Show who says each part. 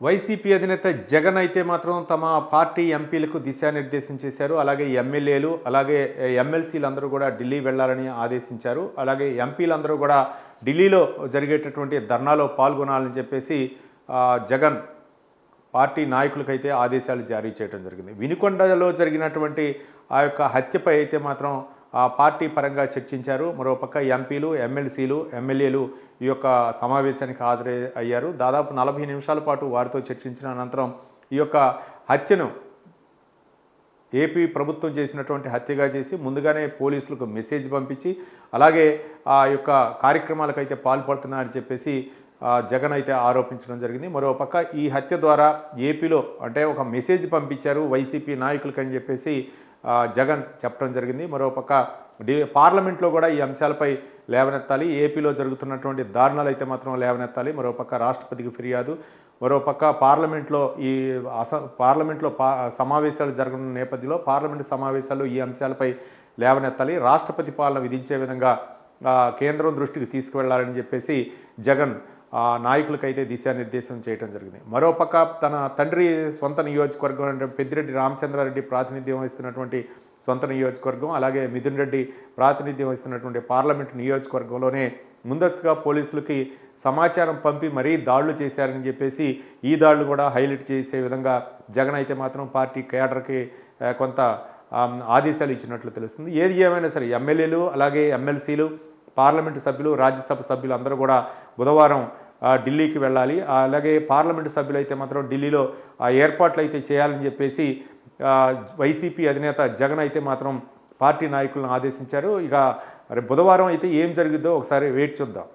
Speaker 1: YCP అధినేత జగన్ అయితే మాత్రం తమ పార్టీ ఎంపీలకు దిశానిర్దేశం చేశారు. అలాగే ఎమ్మెల్యేలు అలాగే ఎమ్మెల్సీలందరూ కూడా ఢిల్లీ వెళ్ళాలని ఆదేశించారు. అలాగే ఎంపీలందరూ కూడా ఢిల్లీలో జరిగేటటువంటి ధర్నాలో పాల్గొనాలని చెప్పేసి జగన్ పార్టీ నాయకులకైతే ఆదేశాలు జారీ చేయడం జరిగింది. వినుకొండలో జరిగినటువంటి ఆ యొక్క హత్యపై అయితే మాత్రం పార్టీ పరంగా చర్చించారు. మరోపక్క ఎంపీలు ఎమ్మెల్సీలు ఎమ్మెల్యేలు ఈ యొక్క సమావేశానికి హాజరై అయ్యారు. దాదాపు నలభై నిమిషాల పాటు వారితో చర్చించిన అనంతరం ఈ యొక్క హత్యను ఏపీ ప్రభుత్వం చేసినటువంటి హత్యగా చేసి ముందుగానే పోలీసులకు మెసేజ్ పంపించి అలాగే ఆ యొక్క కార్యక్రమాలకైతే పాల్పడుతున్నారని చెప్పేసి జగన్ అయితే ఆరోపించడం జరిగింది. మరోపక్క ఈ హత్య ద్వారా ఏపీలో అంటే ఒక మెసేజ్ పంపించారు వైసీపీ నాయకులకని అని చెప్పేసి జగన్ చెప్పడం జరిగింది. మరోపక్క డి పార్లమెంట్లో కూడా ఈ అంశాలపై లేవనెత్తాలి. ఏపీలో జరుగుతున్నటువంటి దారుణాలు అయితే మాత్రం లేవనెత్తాలి. మరోపక్క రాష్ట్రపతికి ఫిర్యాదు. మరోపక్క పార్లమెంట్లో ఈ అస పార్లమెంట్లో పా సమావేశాలు జరగనున్న నేపథ్యంలో పార్లమెంటు సమావేశాల్లో ఈ అంశాలపై లేవనెత్తాలి. రాష్ట్రపతి పాలన విధించే విధంగా కేంద్రం దృష్టికి తీసుకువెళ్ళాలని చెప్పేసి జగన్ నాయకులకైతే దిశానిర్దేశం చేయడం జరిగింది. మరోపక్క తన తండ్రి సొంత నియోజకవర్గం అంటే పెద్దిరెడ్డి రామచంద్రారెడ్డి ప్రాతినిధ్యం వహిస్తున్నటువంటి సొంత నియోజకవర్గం అలాగే మిథున్ రెడ్డి ప్రాతినిధ్యం వహిస్తున్నటువంటి పార్లమెంట్ నియోజకవర్గంలోనే ముందస్తుగా పోలీసులకి సమాచారం పంపి మరీ దాడులు చేశారని చెప్పేసి ఈ దాడులు కూడా హైలైట్ చేసే విధంగా జగన్ అయితే మాత్రం పార్టీ కేడర్కి కొంత ఆదేశాలు ఇచ్చినట్లు తెలుస్తుంది. ఏది ఏమైనా సరే ఎమ్మెల్యేలు అలాగే ఎమ్మెల్సీలు పార్లమెంటు సభ్యులు రాజ్యసభ సభ్యులు అందరూ కూడా బుధవారం ఢిల్లీకి వెళ్ళాలి. అలాగే పార్లమెంటు సభ్యులు అయితే మాత్రం ఢిల్లీలో ఆ ఏర్పాట్లు అయితే చేయాలని చెప్పేసి వైసీపీ అధినేత జగన్ అయితే మాత్రం పార్టీ నాయకులను ఆదేశించారు. ఇక బుధవారం అయితే ఏం జరిగిద్దో ఒకసారి వెయిట్ చూద్దాం.